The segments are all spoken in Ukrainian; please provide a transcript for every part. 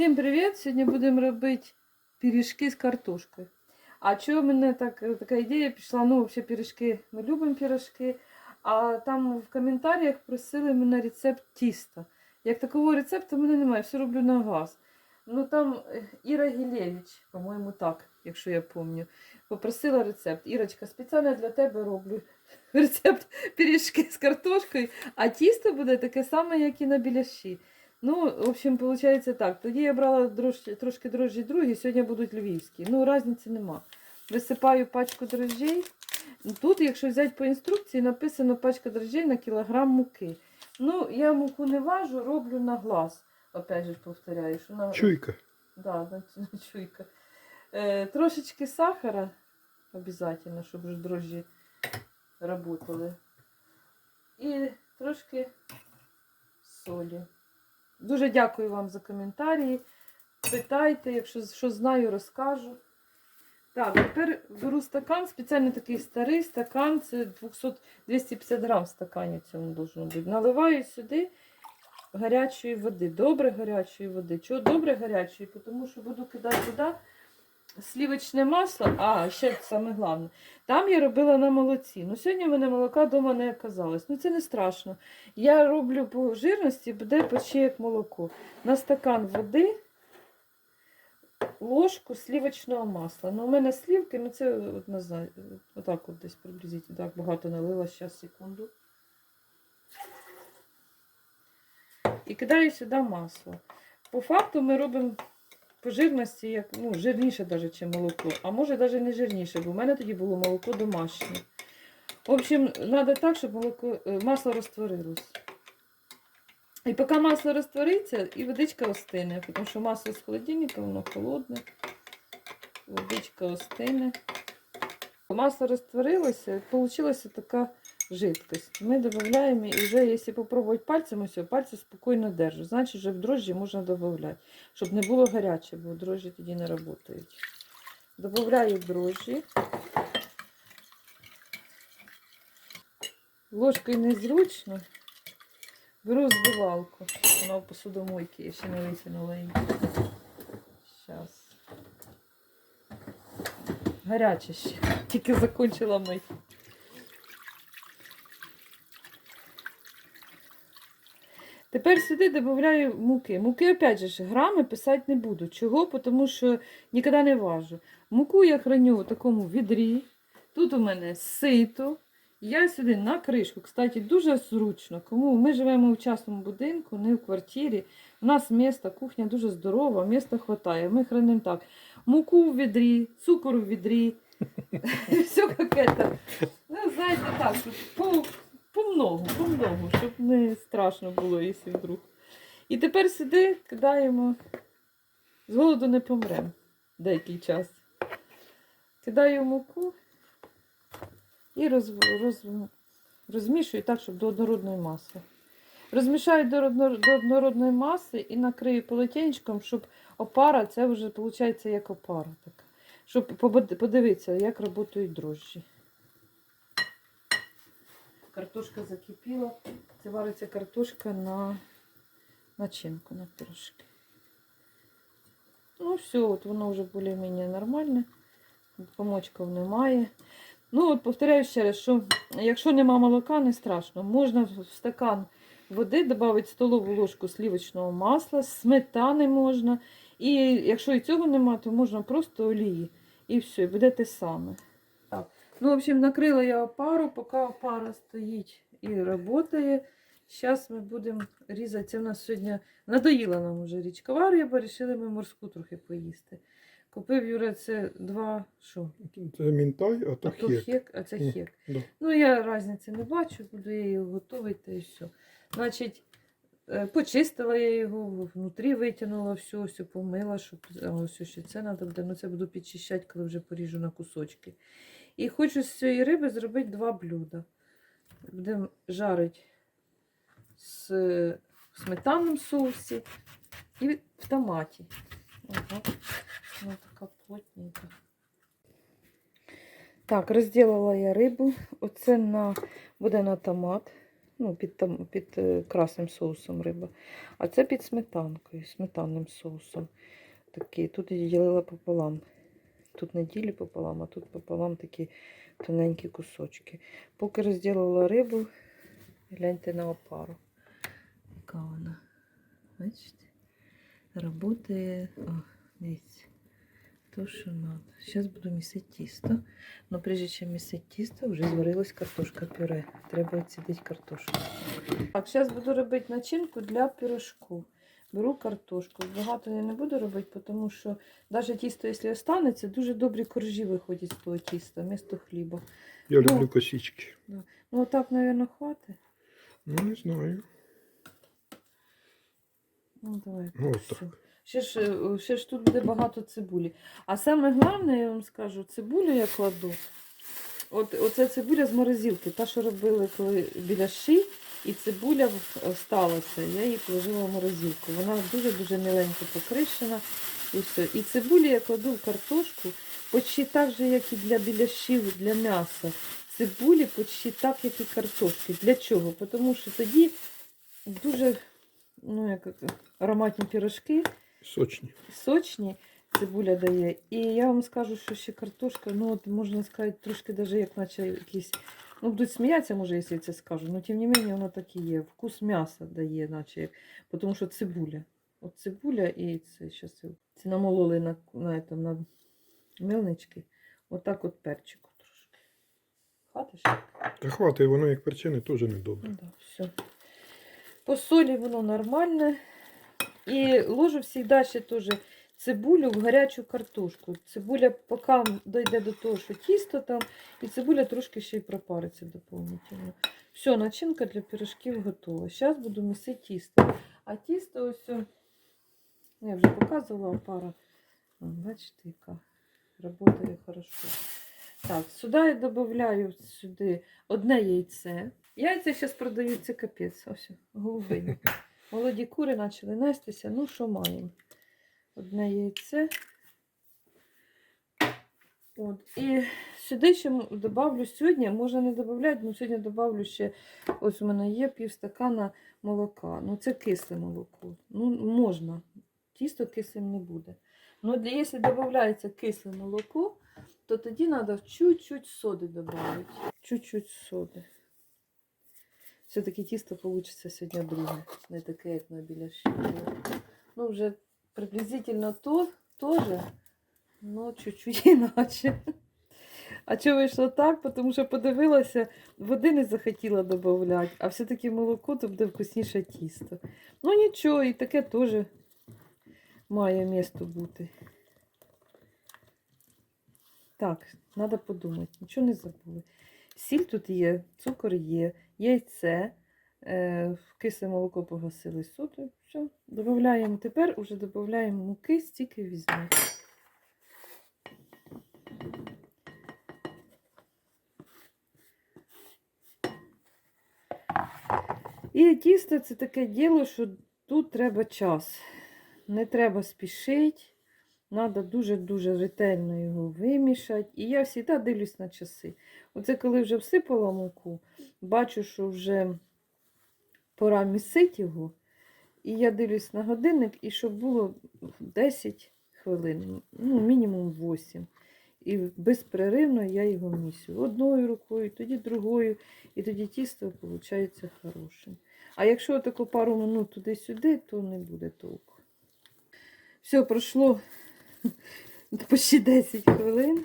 Всім привіт! Сьогодні будемо робити пиріжки з картошкою. А чого мене так, така ідея пішла? Ну, взагалі пиріжки, ми любимо пиріжки. А там в коментарях просили мене рецепт тіста. Як такого рецепту в мене немає, все роблю на газ. Ну там е, Іра Гілєвич, по-моєму, так, якщо я пам'ятаю, попросила рецепт. Ірочка, спеціально для тебе роблю рецепт пиріжки з картошкою, а тісто буде таке саме, як і на біляші. Ну, в общем, виходить так. Тоді я брала дрожжі, трошки дрожжі другі, сьогодні будуть львівські. Ну, різниці нема. Висипаю пачку дрожжей. Тут, якщо взяти по інструкції, написано пачка дрожжей на кілограм муки. Ну, я муку не важу, роблю на глаз. Опять же повторяю, що на Чуйка. Да, на, на чуйка. Е, трошечки сахара обов'язково, щоб дрожжі работали. І трошки солі. Дуже дякую вам за коментарі. Питайте, якщо що знаю, розкажу. Так, тепер беру стакан, спеціально такий старий стакан, це 200, 250 грам в стакані цьому должно бути. Наливаю сюди гарячої води, добре гарячої води. Чого добре гарячої? Тому що буду кидати туди слівочне масло, а ще саме головне. Там я робила на молоці. Ну, сьогодні в мене молока вдома не оказалось. Ну це не страшно. Я роблю по жирності, буде почти як молоко. На стакан води ложку слівочного масла. Ну, у мене слівки, ну це от, отак от десь приблизительно. Так, багато налила, зараз секунду. І кидаю сюди масло. По факту ми робимо по жирності, як, ну, жирніше навіть, ніж молоко. А може навіть не жирніше, бо в мене тоді було молоко домашнє. В общем, треба так, щоб молоко, е, масло розтворилось. І поки масло розтвориться, і водичка остине, тому що масло з холодильника, воно холодне. Водичка остине. Масло розтворилося, і вийшла така жидкость. Ми додаємо, і вже, якщо спробувати пальцем, ось, пальці спокійно держать. Значить, вже в дрожжі можна додати, щоб не було гаряче, бо дрожжі тоді не працюють. Добавляю дрожжі. Ложкою незручно. Беру збивалку. Вона в посудомойці, я ще не витягнула її. Зараз. Гаряче ще. Тільки закінчила мить. Тепер сюди додаю муки. Муки, опять же, грами писати не буду. Чого? Тому що ніколи не важу. Муку я храню в такому відрі. Тут у мене сито. Я сюди на кришку. Кстати, дуже зручно. Кому ми живемо в частному будинку, не в квартирі. У нас місто, кухня дуже здорова, міста вистачає. Ми хранимо так. Муку в відрі, цукор в відрі. Все як это. Ну, знаєте, так, по, помногу, помногу, щоб не страшно було, якщо вдруг. І тепер сюди кидаємо. З голоду не помремо деякий час. Кидаю муку і роз, роз, розмішую так, щоб до однородної маси. Розмішаю до, однородної маси і накрию полотенечком, щоб опара, це вже виходить як опара. така. Щоб подивитися, як працюють дрожжі. Картошка закипіла. Це вариться картошка на начинку, на пирожки. Ну, все, от воно вже більш-менш нормальне. Помочків немає. Ну, от повторяю ще раз, що якщо нема молока, не страшно. Можна в стакан води додати столову ложку сливочного масла, сметани можна. І якщо і цього нема, то можна просто олії. І все, і буде те саме. Ну, в общем, накрила я опару, поки опара стоїть і працює. Зараз ми будемо різати. Це в нас сьогодні надоїла нам вже річкова риба, вирішили ми морську трохи поїсти. Купив Юра це два що? Це мінтай, а то А хек. хек, а це Ні. хек. Да. Ну, я різниці не бачу, буду я його готувати і все. Значить, е, почистила я його, внутрі витягнула все, все помила, щоб ось ще це треба буде. Ну, це буду підчищати, коли вже поріжу на кусочки. І хочу з цієї риби зробити два блюда. Будемо жарити з в сметанному соусі і в томаті. Ага. Вона така плотненька. Так, розділила я рибу. Оце на, буде на томат. ну, під, там, під е, красним соусом риба. А це під сметанкою, сметанним соусом. Такий. Тут я ділила пополам. Тут не ділі пополам, а тут пополам такі тоненькі кусочки. Поки розділила рибу, гляньте на опару. Яка вона. Бачите? Работає. О. То, що треба. Зараз буду місити тісто. Но прежде чим місити тісто, вже зварилась картошка пюре. Треба відсідити картошку. Так, зараз буду робити начинку для пірожку. Беру картошку. Багато я не буду робити, тому що навіть тісто, якщо останеться, дуже добрі коржі виходять з того тіста, вмісто хліба. Я Ну. люблю косички. Ну, отак, мабуть, хватить. Ну, не знаю. Ну, давай. Ну, все. Ще ж, е, ще ж тут буде багато цибулі. А саме головне, я вам скажу, цибулю я кладу. От, оце цибуля з морозилки, та, що робили коли біля ши, і цибуля сталася. Я її положила в морозилку. Вона дуже-дуже миленько покришена. І все. І цибулю я кладу в картошку, почти так же, як і для біляшів, для м'яса. Цибулі почти так, як і картошки. Для чого? Тому що тоді дуже ну, як, ароматні пірожки Сочні. сочні цибуля дає. І я вам скажу, що ще картошка, ну от можна сказати, трошки даже як наче якісь. Ну, будуть сміятися, може, якщо я це скажу, але тим не менше воно так і є. Вкус м'яса дає, наче, як- тому що цибуля. От цибуля і це щас це намололи на, на, этом, на мельнички. Отак от перчику трошки. Хватиш? Та хватить, воно як перчини теж недобре. Ну, да, все. По солі воно нормальне. І ложу завжди ще теж цибулю в гарячу картошку. Цибуля поки дійде до того, що тісто там, і цибуля трошки ще й пропариться доповнительно. Все, начинка для пирожків готова. Зараз буду місити тісто. А тісто ось, я вже показувала пара. Бачите, яка працює хорошо. Так, сюди я додаю сюди одне яйце. Яйця зараз продаються капець. Ось, голубині. Молоді кури почали нестися. Ну, що маємо? Одне яйце. От. І сюди ще добавлю сьогодні, можна не додавати, але сьогодні добавлю ще, ось у мене є півстакана молока. Ну, це кисле молоко. Ну, можна. Тісто кислим не буде. Ну, якщо додається кисле молоко, то тоді треба чуть-чуть соди додати. Чуть-чуть соди. Все-таки тісто вийде сьогодні друге. Не таке, як на біляші. Ну, вже приблизительно то теж, ну, чуть-чуть іначе. А чого вийшло так? Тому що подивилася, води не захотіла додати, а все-таки молоко то буде вкусніше тісто. Ну нічого, і таке теж має місто бути. Так, треба подумати, нічого не забули. Сіль тут є, цукор є, яйце, е, кисле молоко погасили соду. Все, додаємо. Тепер уже додаємо муки, стільки візьмемо. І тісто це таке діло, що тут треба час. Не треба спішити. Треба дуже-дуже ретельно його вимішати. І я завжди дивлюсь на часи. Оце коли вже всипала муку, бачу, що вже пора місити його. І я дивлюсь на годинник, і щоб було 10 хвилин, ну, мінімум 8. І безперервно я його місю. Одною рукою, тоді другою, і тоді тісто виходить хорошим. А якщо таку пару минут туди-сюди, то не буде толку. Все, пройшло почти 10 хвилин.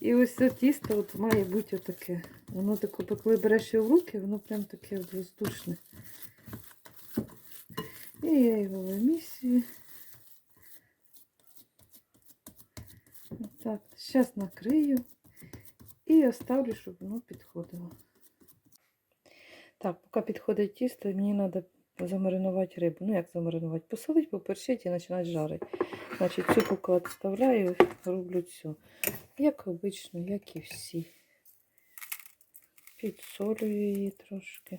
І ось це тісто от має бути отаке. Воно таке, коли береш його в руки, воно прям таке воздушне. І я його вимісюю. Так, зараз накрию і оставлю, щоб воно підходило. Так, поки підходить тісто, мені треба замаринувати рибу. Ну, як замаринувати? Посолити, поперчити і починати жарити. Значить, цю поки відставляю, роблю цю. Як обично, як і всі. Підсолюю її трошки.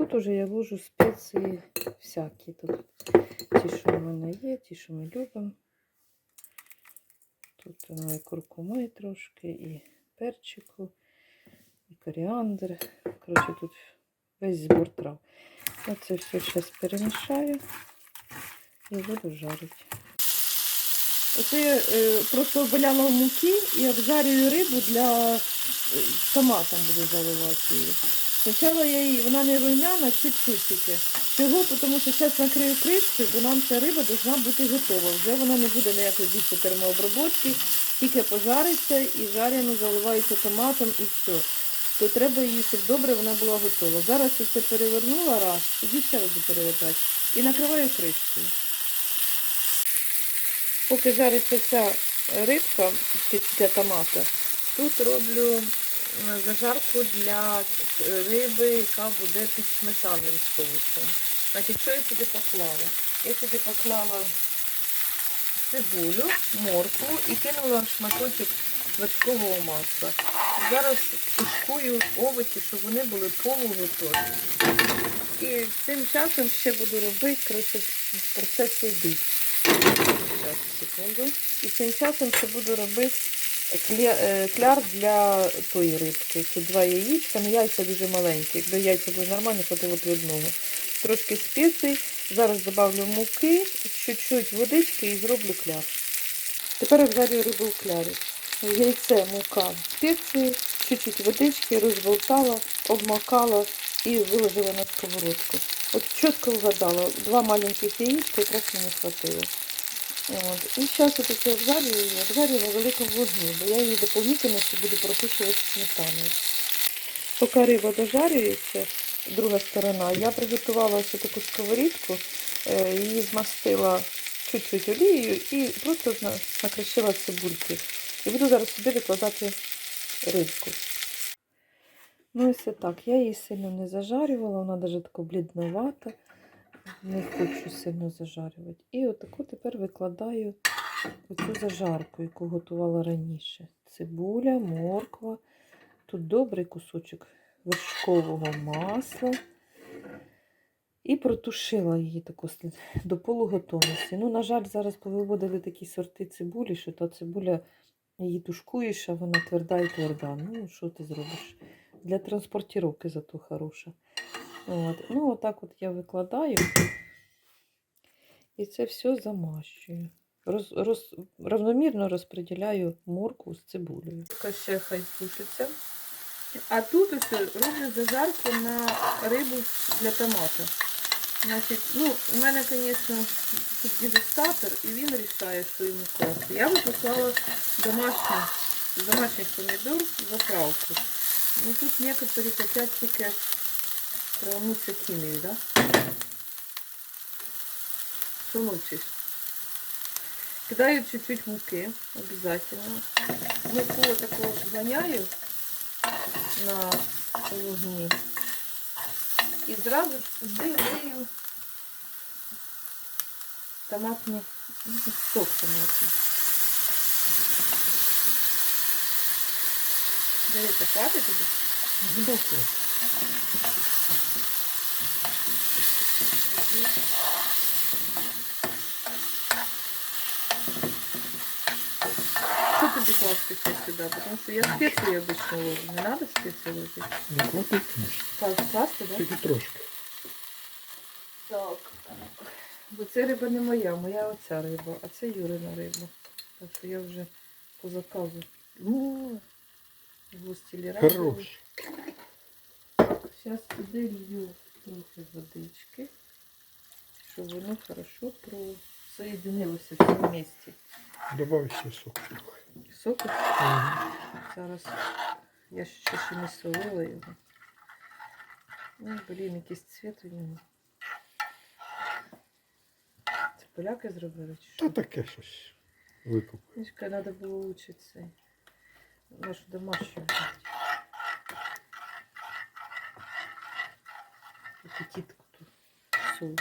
Тут уже я ложу спеції всякі. Тут ті, що в мене є, ті, що ми любимо. Тут воно і куркуми трошки, і перчику. і коріандр. Коротше, тут весь збор трав. Оце все зараз перемішаю і буду жарити. Оце я е, просто обваляла в муки і обжарюю рибу для е, томатом буду заливати її. Спочатку я її, вона не румяна, чуть-чуть тільки. Чого? Тому що зараз накрию кришкою, бо нам ця риба повинна бути готова. Вже вона не буде ніякої більше термообробки, тільки пожариться і жарено заливається томатом і все. То треба її, щоб добре вона була готова. Зараз я це перевернула раз, тоді ще раз перевертати. І накриваю кришкою. Поки жариться ця рибка для томата, тут роблю зажарку для е, риби, яка буде під сметанним соусом. Значить, що я сюди поклала? Я сюди поклала цибулю, моркву і кинула шматочок вершкового масла. Зараз тушкую овочі, щоб вони були полуготові. І цим часом ще буду робити, коротше, процеси йдуть. Зараз, секунду. І цим часом ще буду робити кляр для тої рибки. Тут два яєчка, ну яйця дуже маленькі. Якби яйця були нормальні, хватило б одного. Трошки спецій. Зараз добавлю муки, чуть-чуть водички і зроблю кляр. Тепер обжарю рибу в клярі. Яйце, мука, спеції, чуть-чуть водички, розболтала, обмакала і виложила на сковородку. От чітко вгадала, два маленьких яєчка якраз мені хватило. От. І зараз я таке обжарюю, обжарюю на великому вогні, бо я її доповнительно ще буду протушувати сметаною. Поки риба дожарюється, друга сторона, я приготувала ось таку сковорідку, е, її змастила чуть-чуть олією і просто на- накришила цибульки. І буду зараз сюди викладати рибку. Ну ось так. Я її сильно не зажарювала, вона навіть така блідновата. Не хочу сильно зажарювати. І отаку тепер викладаю оцю зажарку, яку готувала раніше. Цибуля, морква. Тут добрий кусочок вершкового масла. І протушила її таку до полуготовності. Ну, на жаль, зараз повиводили такі сорти цибулі, що та цибуля її тушкуєш, а вона тверда і тверда. Ну, що ти зробиш? Для транспортировки зато хороша. От. Ну, отак от я викладаю. І це все замащую. Роз, роз, равномірно розподіляю морку з цибулею. Ще хай тушиться. А тут ось роблю зажарку на рибу для томата. Значить, ну, у мене, звісно, тут дегустатор, і він рішає, що йому класти. Я би послала домашню, домашній помідор заправку. Ну, тут некоторі хотять тільки травнуться хімією, да? Що мовчиш? Кидаю чуть-чуть муки, обязательно. Муку такого зганяю на вогні. І зразу ж туди лию томатний ну, сок томатний. Дивіться, хватить тобі? Добре. Что тобі класти ще сюди? Потому що я спеції обычно ложу. Не надо спеції ложити? Не хватить, конечно. Клас- Класти, да? Тільки трошки. Так. Бо це риба не моя, моя оця риба, а це Юрина риба. Так що я вже по заказу. Ну, гості Хорош. Зараз сюди лью трохи водички, щоб воно хорошо просоєдинилося в цьому місці. Добавь ще сок. Соку Ага. зараз я ще ще не солила його. Ну, блін, якийсь цвіт у нього. Це поляки зробили чи що? Та таке щось викуп. Мішка, треба було лучше цей. Нашу домашню взяти. Отут.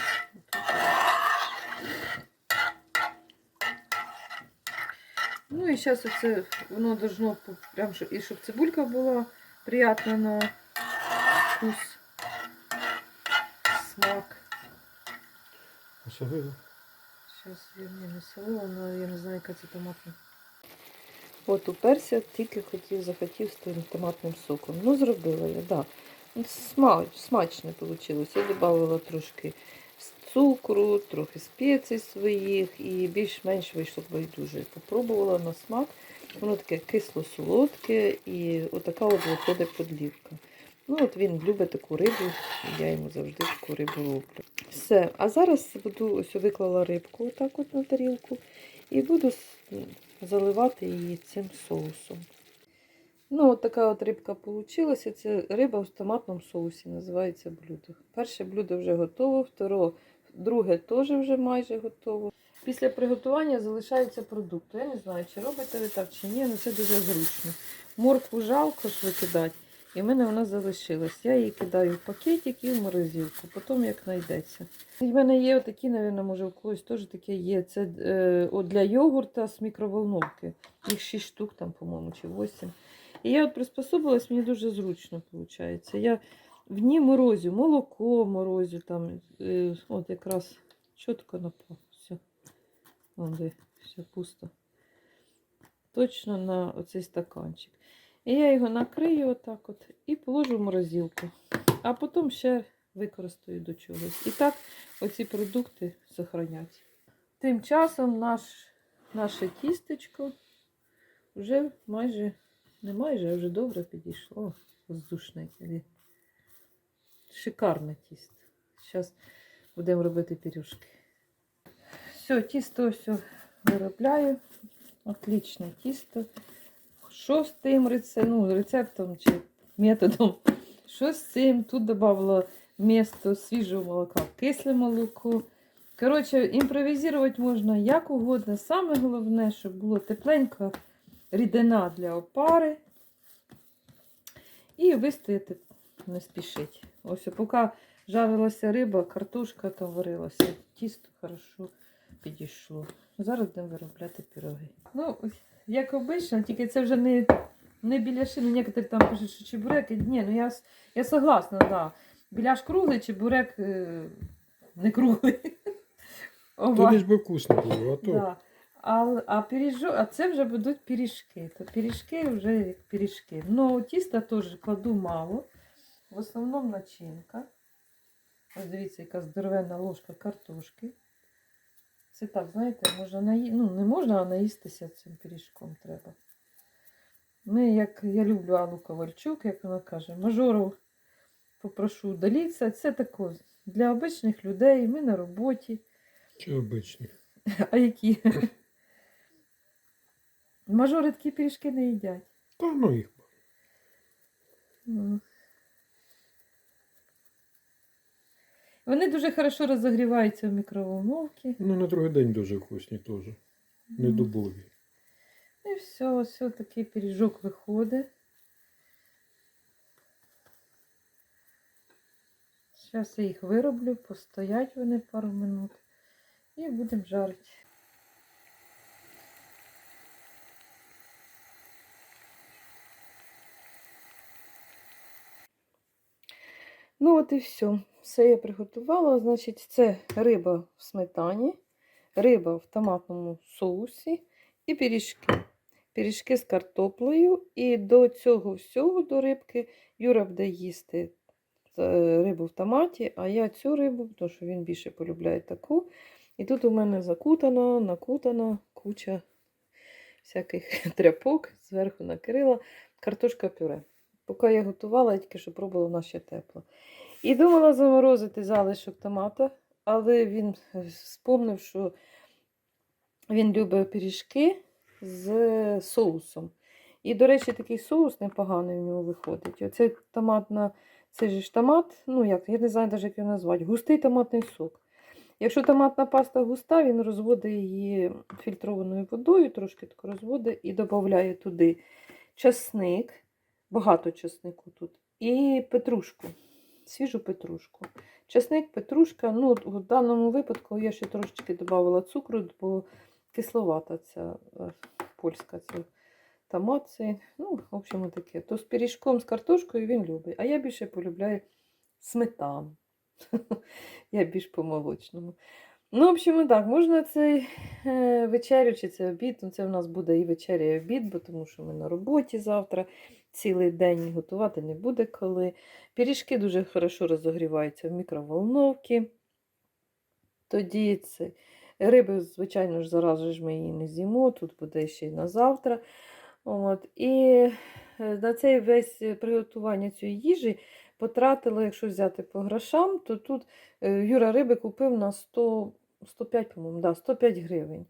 Ну і зараз оце воно должно прям і щоб цибулька була приятна на вкус, смак. Посолила. Сейчас я не насолила, но я не знаю, яка це томатна. От уперся, тільки хотів, захотів з тим томатним соком. Ну, зробила я, так. Да. Смач, смачно вийшло. Я додавала трошки цукру, трохи спецій своїх і більш-менш вийшло байдуже. Попробувала на смак. Воно таке кисло-солодке і отака от виходить подлівка. Ну, от він любить таку рибу, я йому завжди таку рибу роблю. Все. А зараз буду ось виклала рибку отак от на тарілку і буду заливати її цим соусом. Ну, от така от рибка вийшла. Це риба в томатному соусі, називається блюдо. Перше блюдо вже готово, второ, друге теж вже майже готово. Після приготування залишаються продукти. Я не знаю, чи робите ви так, чи ні, але це дуже зручно. Моркву жалко ж викидати, і в мене вона залишилась. Я її кидаю в пакетик і в морозилку, потім як знайдеться. І в мене є отакі, мабуть, може у когось теж таке є. Це е, от для йогурта з мікроволновки. Їх 6 штук, там, по-моєму, чи 8. І я от приспособилась, мені дуже зручно виходить. Я в ній морозю, молоко морозю, там, е, от якраз чітко напав. Все. Вон все пусто. Точно на оцей стаканчик. І я його накрию отак от і положу в морозилку. А потім ще використаю до чогось. І так оці продукти зберігаються. Тим часом наш, наше тістечко вже майже, не майже, а вже добре підійшло. Воздушне яке. Шикарне тісто. Зараз будемо робити пиріжки. Все, тісто все виробляю. Отличне тісто. Що з тим рецептом, ну, рецептом чи методом? Що з цим? Тут додавала місто свіжого молока кисле молоко. Коротше, імпровізувати можна як угодно. Саме головне, щоб було тепленька рідина для опари. І вистояти не спішить. Ось поки жарилася риба, картошка там варилася, тісто хорошо підійшло. Зараз будемо виробляти пироги. Ну, як обично, тільки це вже не, не біляши. Ну, некоторі там пишуть, що чебуреки. Ні, ну я, я согласна, да. Біляш круглий, чебурек е, не круглий. Тоді ж би вкусно було, а то Да. А, а, пиріжу, а це вже будуть пиріжки. То пиріжки вже як пиріжки. Ну, тіста теж кладу мало. В основному начинка. Ось дивіться, яка здоровенна ложка картошки. Це так, знаєте, можна наї... ну, не можна, а наїстися цим пиріжком треба. Ми, як я люблю Аллу Ковальчук, як вона каже, мажору попрошу удалитися. Це тако для обичних людей. Ми на роботі. чи обичний. А які? Мажори такі пиріжки не їдять. Та ну їх. Ну. Вони дуже хорошо розогріваються в мікроволновці. Ну на другий день дуже вкусні теж. Не дубові. І все, ось такий пиріжок виходить. Зараз я їх вироблю, постоять вони пару минут і будемо жарити. Ну, от і все. Все я приготувала. Значить, це риба в сметані, риба в томатному соусі і пиріжки. Пиріжки з картоплею. І до цього всього, до рибки, Юра буде їсти е, рибу в томаті, а я цю рибу, тому що він більше полюбляє таку. І тут у мене закутана, накутана куча всяких тряпок, зверху накрила картошка пюре. Поки я готувала, я тільки що пробувала, вона ще тепла. І думала заморозити залишок томата, але він спомнив, що він любить пиріжки з соусом. І, до речі, такий соус непоганий в нього виходить. Оце томатна, це ж томат, ну як, я не знаю навіть, як його назвати, густий томатний сок. Якщо томатна паста густа, він розводить її фільтрованою водою, трошки так розводить і додає туди часник, багато часнику тут, і петрушку, свіжу петрушку. Часник, петрушка, ну в даному випадку я ще трошечки додавала цукру, бо кисловата ця е, польська ця томат. Ну, в общем, таке. То з пиріжком, з картошкою він любить. А я більше полюбляю сметану. Я більш по молочному. Ну, в общем, так, можна цей е, вечерю чи це обід. Ну, це в нас буде і вечеря, і обід, бо тому що ми на роботі завтра цілий день готувати не буде коли. Пиріжки дуже хорошо розогріваються в мікроволновці. Тоді це риби, звичайно ж, зараз ж ми її не з'їмо, тут буде ще й на завтра. От. І е, на цей весь е, приготування цієї їжі потратила, якщо взяти по грошам, то тут е, Юра риби купив на 100, 105, по-моєму, да, 105 гривень.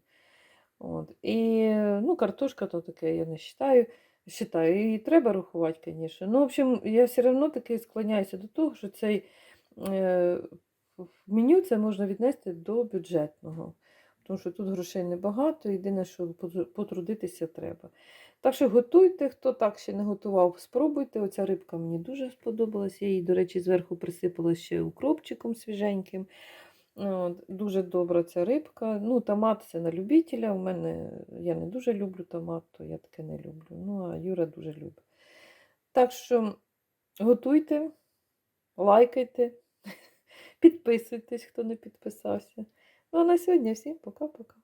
От. І ну, картошка то таке, я не вважаю. Считаю, і треба рахувати, звісно. Ну, в общем, я все одно таки склоняюся до того, що цей е, меню це можна віднести до бюджетного. Тому що тут грошей небагато, єдине, що потрудитися треба. Так що готуйте, хто так ще не готував, спробуйте. Оця рибка мені дуже сподобалась. Я її, до речі, зверху присипала ще укропчиком свіженьким. От, дуже добра ця рибка. Ну, томат це на любителя. У мене я не дуже люблю томат, то я таке не люблю. Ну, а Юра дуже любить. Так що готуйте, лайкайте, підписуйтесь, хто не підписався. Ну а на сьогодні всім пока-пока.